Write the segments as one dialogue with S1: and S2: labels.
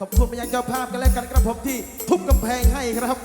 S1: ขอบคุณไปยังเจ้าภาพกันและกันครับผมที่ทุบกำแพงให้ครับ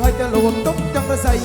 S1: ហើយទៅលូនទុកចង់រស័យ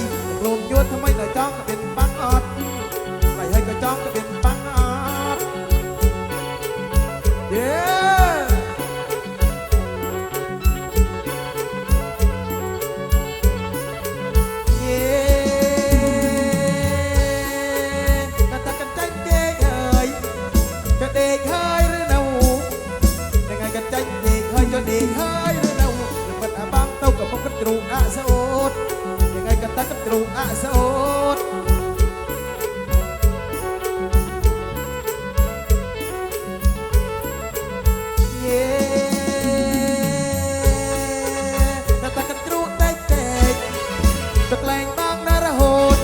S1: ទៅក្លែងមកណារហូត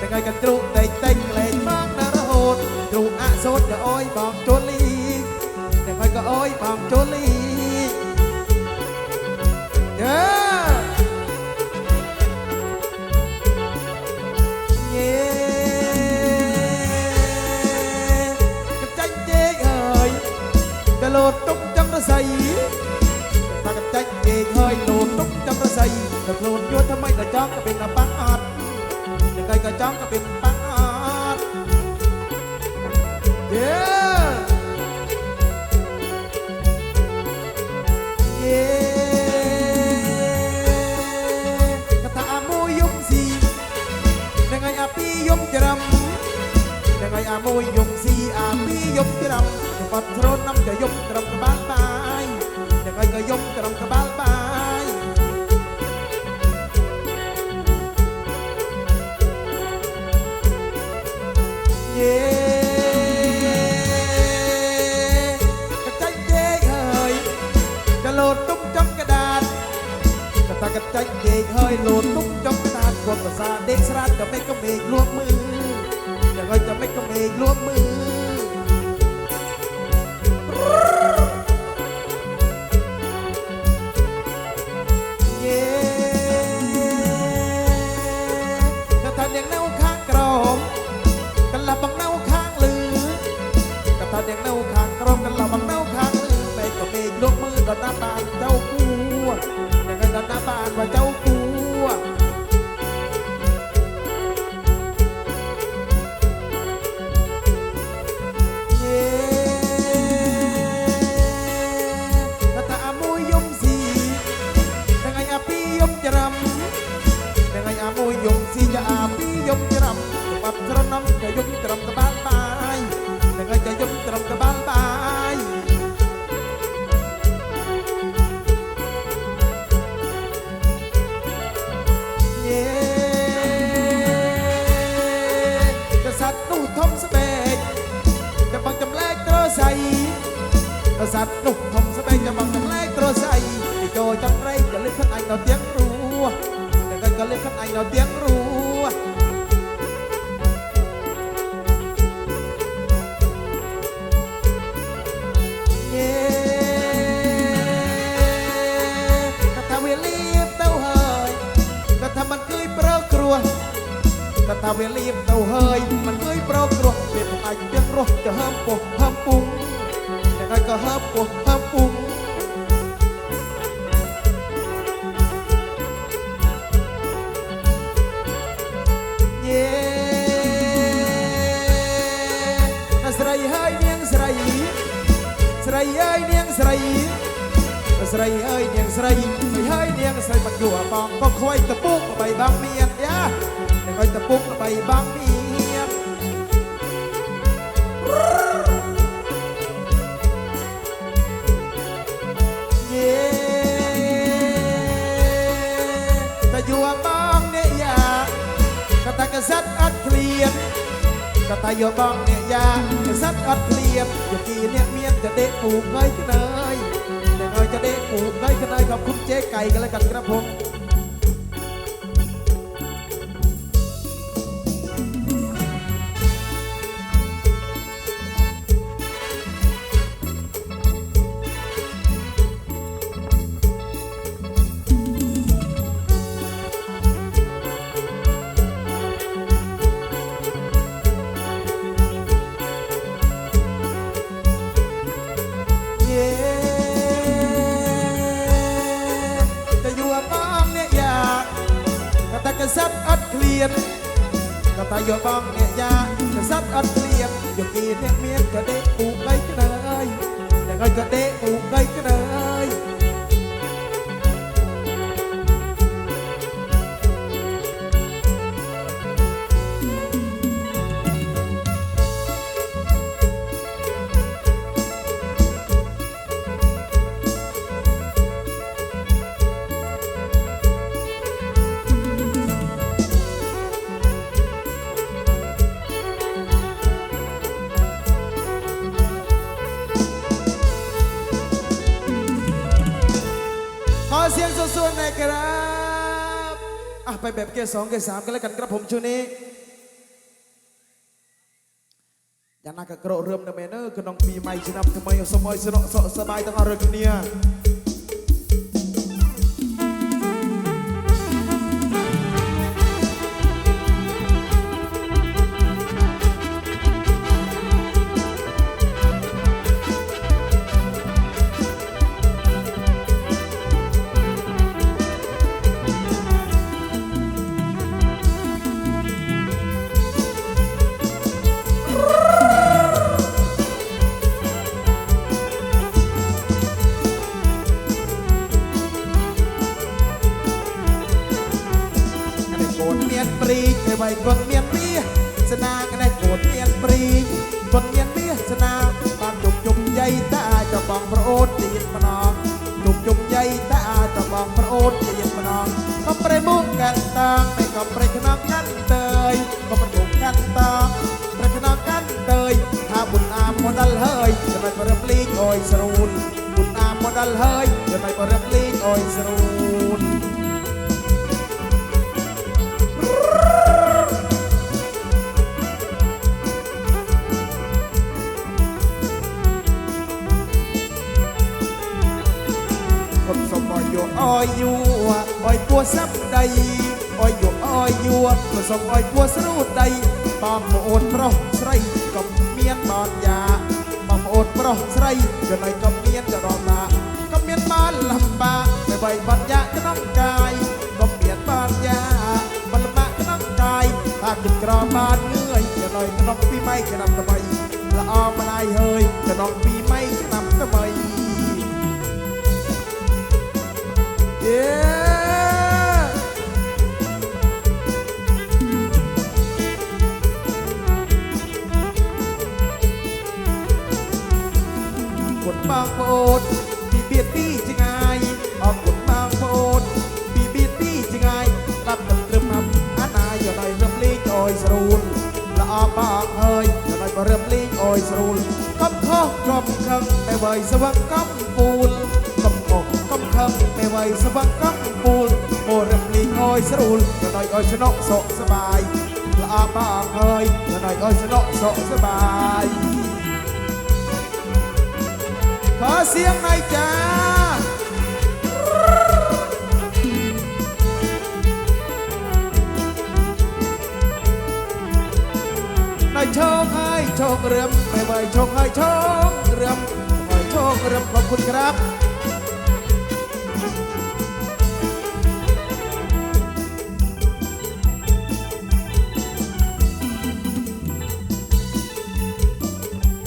S1: ទាំងឲ្យកន្ទ្រុកតែតែក្លែងមកណារហូតទ្រុកអសូតក៏អោយបងជូលីទាំងឲ្យក៏អោយបងជូលីយ៉ាញេកចាញ់ទេហើយតលូតទុកចំរស័យ จ้องก็เป็นปังออดเย่เย้กะตาโมยมสีนังไงอาปียมจรำนังไงอาโมยมสีอาปียมจรำปัดโทรน้ำจะยมจรำบ้า ចាច់ដេកហើយលោតទុកចុកតាគាត់ប្រសាដេកស្រាតចាំមិនកំពេកលួកមើលចាំឲ្យចាំមិនកំពេកលួកមើល វាលៀបទៅហើយមិនអើយប្រគ្រោះវាផ្អាច់ទៀតរស់ទៅហើមពោះហើមពុងតែហើយក៏ហើមពោះហើមពុងយេស្រីហើយនាងស្រី ស្រីអើយនាងស្រីស្រីអើយនាងស្រីស្រីហើយនាងស្រីមកយូរបងក៏ខ្វាយតពុកបីបងមានយ៉ា คอยตะปุกไปบางเมียเย่จะอยู่บ้างเนี่ยยากระตากระซัดอัดเคลียนกระตายอยู่บ้างเนี่ยยากระซัดอัดเคลียนอยู่กี่เนี่ยเมียจะเด็กปูกไว้กันเลยเด็กน้อยจะเด็กปูกไว้กันเลยขอบคุณเจ๊ไก่กันแล้วกันครับผม ไปแบบเกียร์สองเกียร์สามกันแล้วกันครับผมช่วงนี้យ៉ាងណាក៏ក្រករឿមនៅមែនអើក្នុងពីម៉ៃឆ្នាំថ្មីសម័យស្រកសក់សบายទាំងអស់រកគ្នា សំបីពួស្រូដីបងប្អូនប្រុសស្រីក៏មានបានយ៉ាបងប្អូនប្រុសស្រីចំណៃក៏មានចរណាក៏មានបានលំបាកបីបីបញ្ញាក្នុងកាយក៏មានបានយ៉ាបលំបាកក្នុងកាយថាគិតក្របានងឿយចំណៃក្នុងពីម៉ៃឆ្នាំថ្មីល្អម្លាយហើយក្នុងពីម៉ៃឆ្នាំថ្មី Yeah างโปดปีบียดปี้จะไงออกกดบางโปดปีบียดปี้จะไงรับตึมตึมอับอาณายอย่าได้เริ่มลีกอยสรูลละอาปากเฮยอย่าได้มาเริ่มลีกอยสรูลกำข้อกำคังไม่ไหวสวังกำปูลกำข้อกำคังไม่ไหวสวังกำปูลโอเริ่มลีกอยสรูลอย่าได้ออยชนกโสสบายละอาปากเฮยอย่าได้ออยชนกโสสบาย อเสียงหน่อยจ้าหน่อยโชคให้โชคเรื่มไม่ไหวโชคให้โชคเรื่มไม่ไหวโชคเรื่มขอบคุณครับ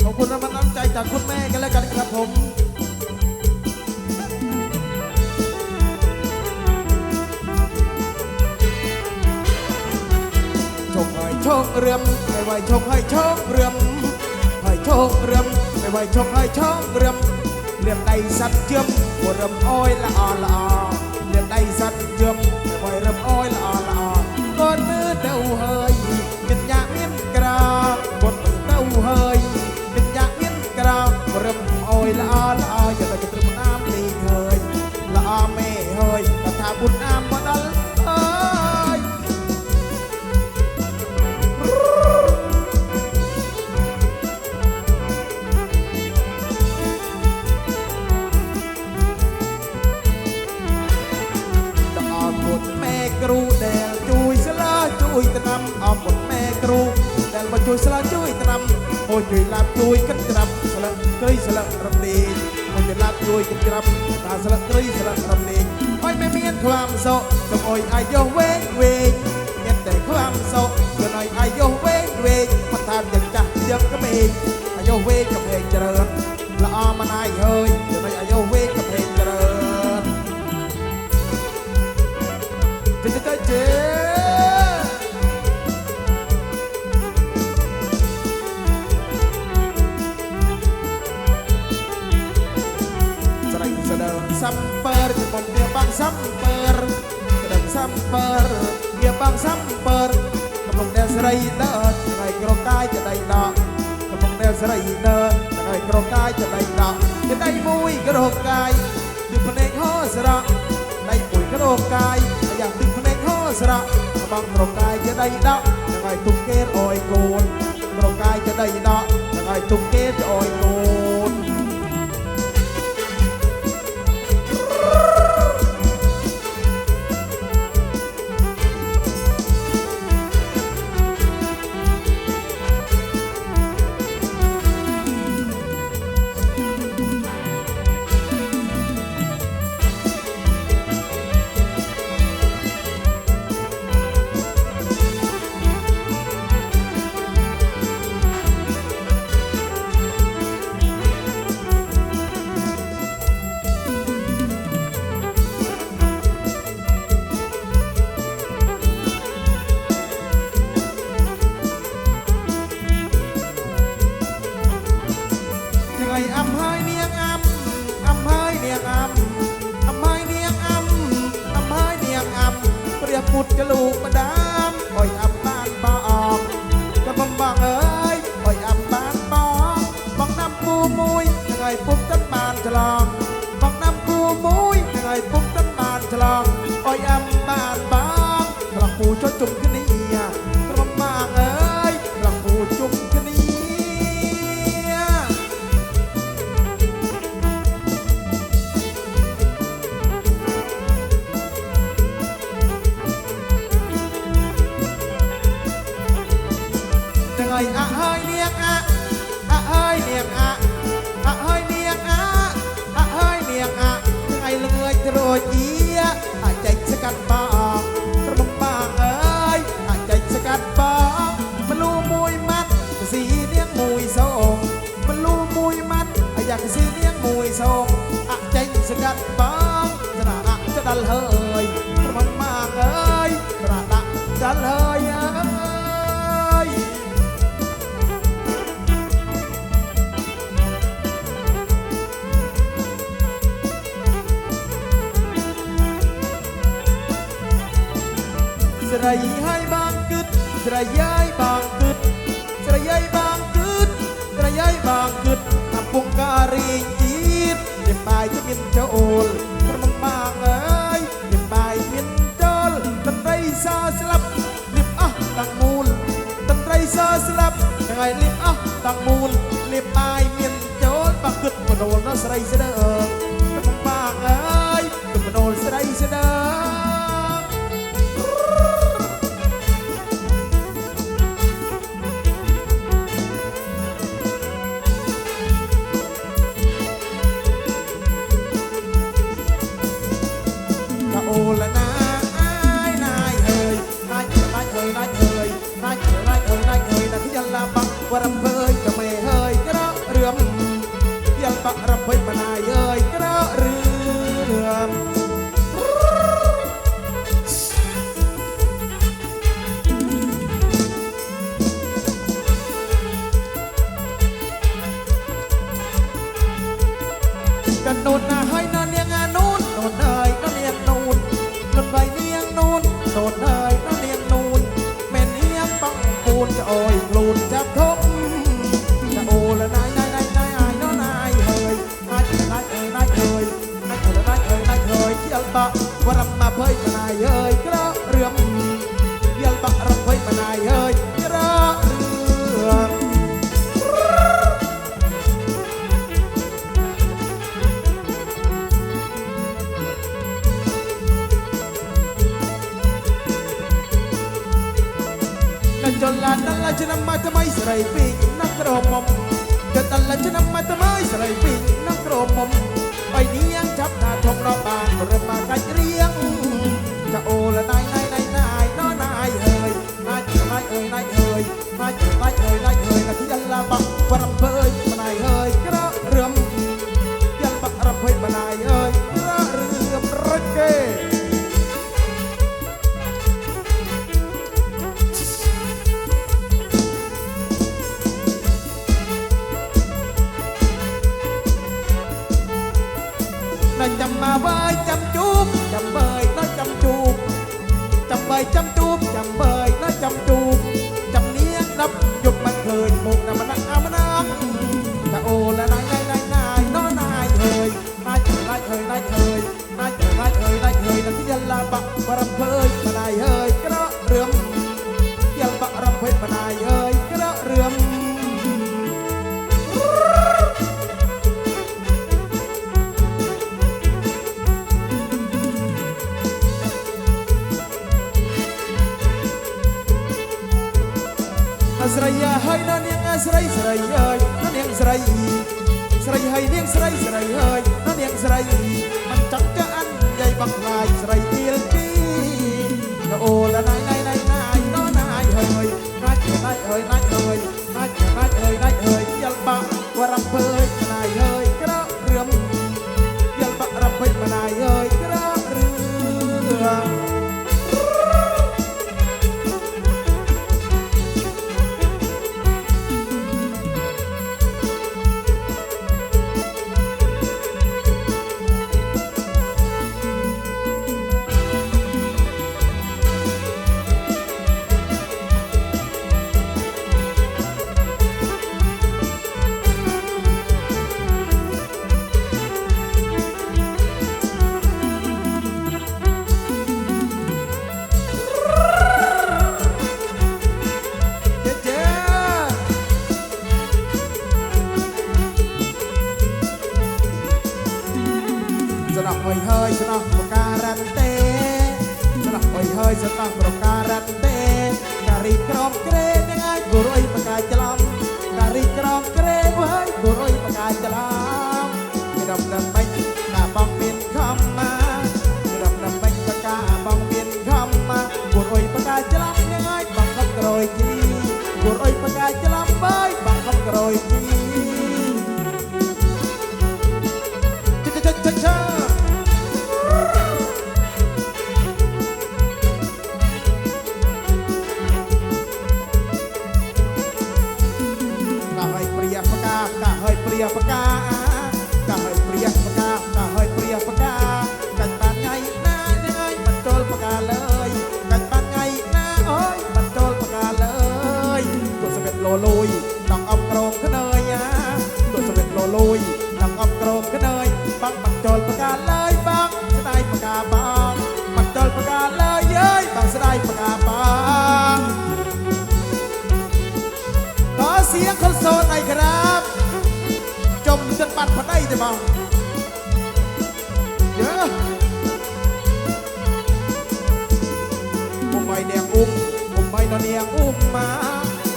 S1: ขอบคุณน้ำมันน้ำใจจากคุณแม่กันแล้วกันครับผม រឹមតែវាយឈប់ហើយឈប់រឹមហើយឈប់រឹមតែវាយឈប់ហើយឈប់រឹមលៀមដៃសັດជឹមពួររឹមអោយល្អល្អលៀមដៃសັດជឹមតែវាយរឹមអោយល្អ មុតម៉ែគ្រូដែលជួយស្លាជួយត្រាំអរមុតម៉ែគ្រូដែលមកជួយស្លាជួយត្រាំអូជួយឡាប់ជួយកិនត្រាំស្លឹកគ្រីស្លឹករំលេងអូជួយឡាប់ជួយកិនត្រាំដល់ស្លឹកគ្រីស្លឹករំលេងអុយមិនមានខ្លាំសោកកុំអុយអាយុវែងវែងមានតែខ្លាំសោកកុំអុយអាយុវែងវែងមិនថាយ៉ាងចាស់យ៉ាងក្មេងអាយុវែងក្មេងច្រើនល្អមិនអាយហើយកុំអុយអាយុ samper ក្តឹង samper វាបាំង samper កំពុងតែស្រីដើរថ្ងៃក្រកាយក្តីដកកំពុងតែស្រីដើរថ្ងៃក្រកាយក្តីដកក្តីមួយក្រកាយទិភ្នែកហោស្រក់ដៃមួយក្រកាយយ៉ាងទិភ្នែកហោស្រក់កំងក្រកាយក្តីដកថ្ងៃទុំគេអយគូនក្រកាយក្តីដកថ្ងៃទុំគេអយគូន ក៏លូកម្ដាមអុយអាប់បានបើអបក៏បំបងអើយអុយអាប់បានបងបងណាំគូមួយថ្ងៃពុកទឹកបានច្រឡងបងណាំគូមួយថ្ងៃពុកទឹកបានច្រឡងអុយអាប់បានបងក្លោះគូចុចជុំ ចិត្តបងស្រាដាក់ចិត្តដល់ហើយប្រមមកអើយស្រាដាក់ដល់ហើយអើយស្រីហើយបងគិតស្រីយាយបងគិតស្រីយាយបងគិតស្រីយាយបង មានចូលព្រមបងអើយមានបាយមានចូលតន្ត្រីសើស្លាប់លៀបអស់ទាំងមូលតន្ត្រីសើស្លាប់ថ្ងៃលៀបអស់ទាំងមូលលៀបបាយមានចូលបាក់គិតមនោលដល់ស្រីស្ដើងព្រមបងអើយគិតមនោលស្រីស្ដើង acompanha. ស្រីហើយណានាងអាស្រីស្រីអើយណានាងស្រីស្រីហើយនាងស្រីស្រីអើយណានាងស្រីមិនចង់ចាអន់យាយបងខ្លាយស្រីទៀលទីអូលណៃណៃណៃណៃណៃហើយណាច់ណៃហើយណាច់ บัดพอได้เบาเด้อผมไม่เดียงอุ้มผมไม่ตอนเดียงอุ้มมา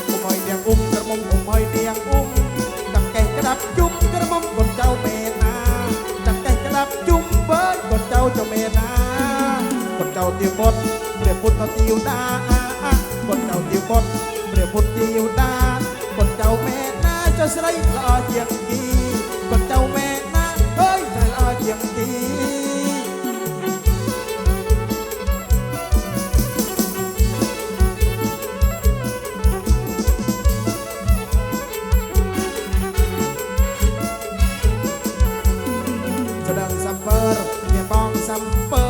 S1: ผมไม่เดียงอุ้มกระมงผมไม่เดียงอุ้มจับแก่กระดับจุ๊มกระมงกดเจ้าเมนาจับแก่กระดับจุ๊มเบิร์ดกดเจ้าเจ้าเมนากดเจ้าติวกดเรียบพุทธติวดากดเจ้าติวกดเรียบพุทธติวดากดเจ้าเมนาจะใส่กอเทียงกี មែនណាអើយតែល្អជាងទីច្រងសំពើមានបងសំពើ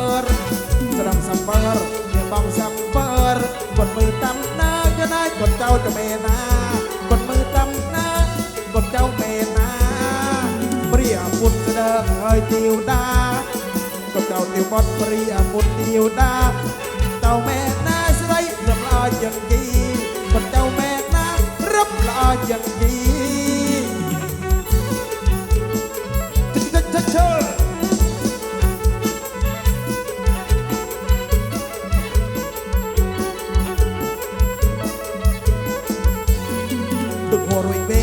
S1: ច្រងសំពើមានបងសំពើគាត់មើលតាមណាយណាគាត់ចោលតែមេណាគាត់មើលតាមណាគាត់ចោលមេ យទៀវដាកុំចោលទៀវបត់ព្រីអាមុនទៀវដាតៅមែនណាស្រីរំលោយយ៉ាងគីកុំចៅមែនណារំលោយយ៉ាងគីតិចតិចឈើទុកហួររួយវេ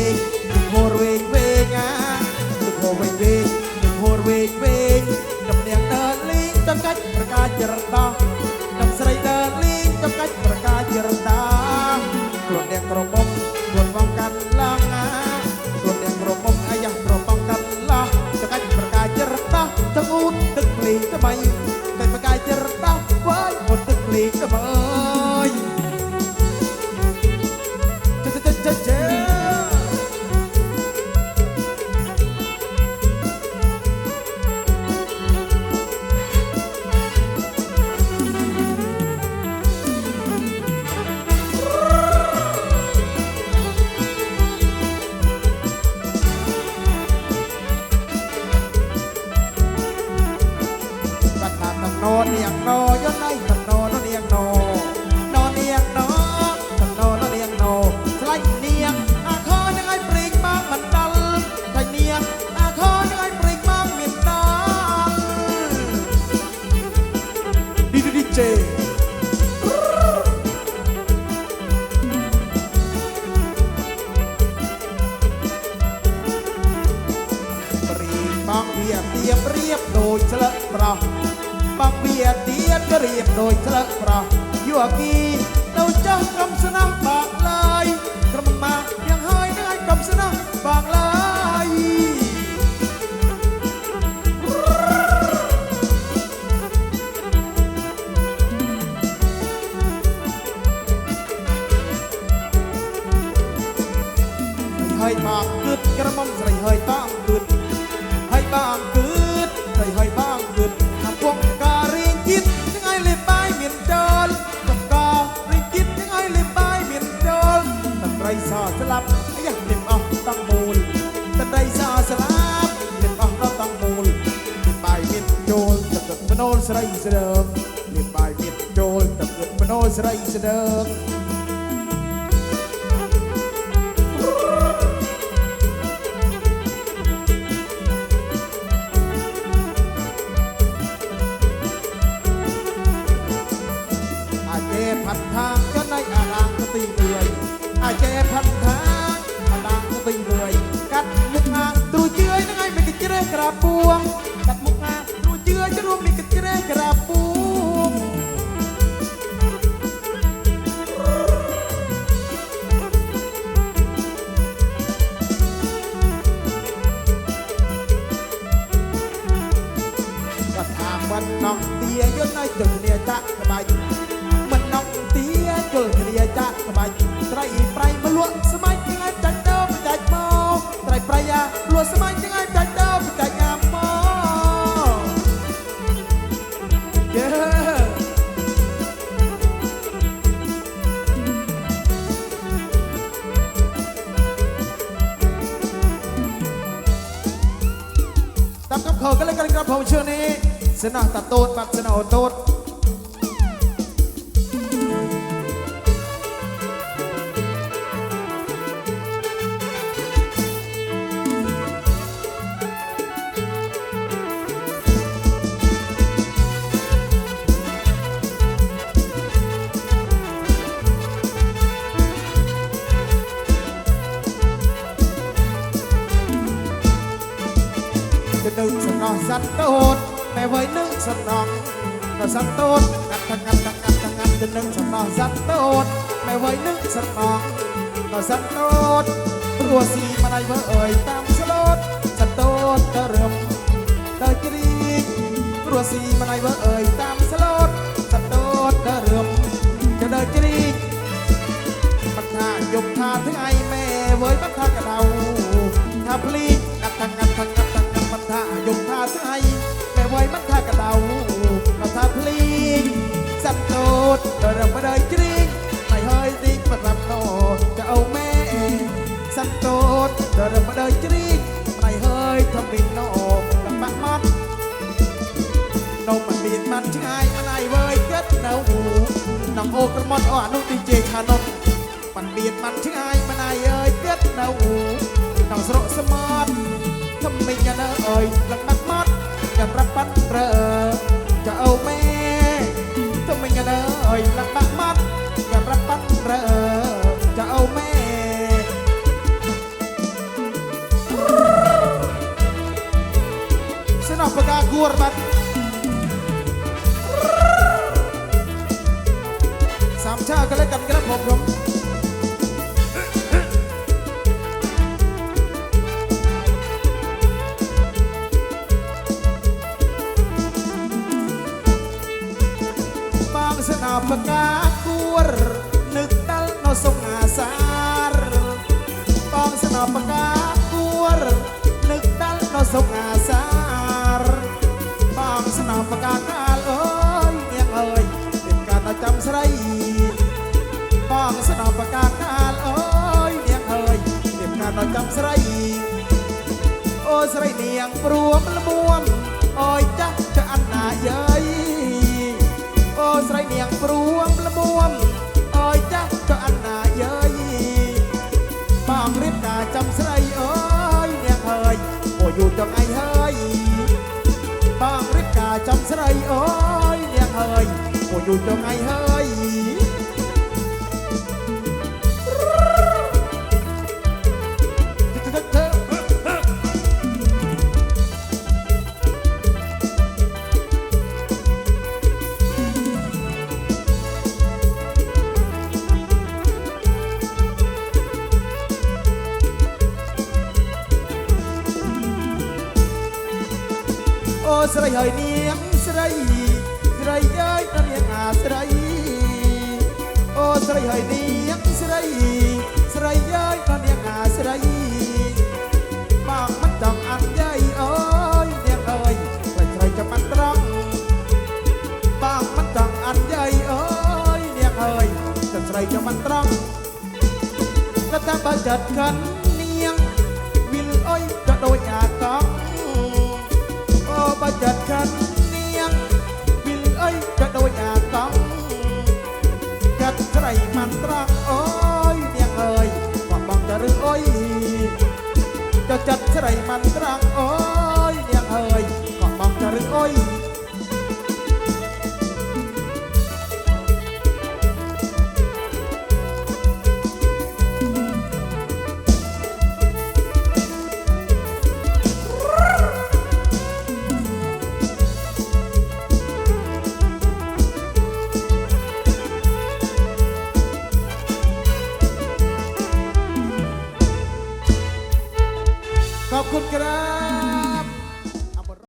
S1: ថ្មីដែលប្រកាយចិត្តដោះវាយមុនទឹកលេងទៅមើល พันธ ស្នោះតាតូនបាត់ស្នោះតូនទៅសំណោះសັດតូន สนองก็สันโตดงัดทางงัดทังงัดทังงัดจะนึ่งสนองสันโตดไม่ไว้นึ่งสนองก็สันโตดรัวสีมาไลเวอเอ่ยตามสลดสันโตดตะเริ่มตะกรีรัวสีมาไลเวอเอ่ยตามสลดสันโตดตะเริ่มจะเดินกรีปัญหายกทาถึงไอแม่เว้ยปัญหา រំដាយជ្រីងហើយហើយទីប្រដាប់ណោចៅម៉ែសន្តោតរំដាយជ្រីងហើយហើយធំពីណោកំបាក់មាត់នំមិនមានបានឆ្ងាយមិនអាយវើយគិតនៅនំអូក្រមុតអអនុទីជេខានុតមិនមានបានឆ្ងាយមិនអាយអើយគិតនៅនំស្រកសមត់ធំមិញអើយលឹកបាត់មាត់ចាំប្រាប់បាត់ប្រើចៅម៉ែ กันเลยรักปักมัดกับรักปักเรอจะเอาแม่สนับปากากูรบัดสามชาติกันแล้วกันครัผมผม យូរចង់អញហើយបងរៀបការចំស្រីអើយនាងហើយអូយូរចង់អញហើយ ใครจะมันตรังกระทำประจัดกันเนียง วิลอ้อยกระโดยอาตังโอ้ประจัดกันเนียง วิลอ้อยกระโดยอาตังจัดใครมันตรังโอ้ยเนียงเอ้ยว่าบังจะรืออ้อยจะจัดใครมันตรังโอ้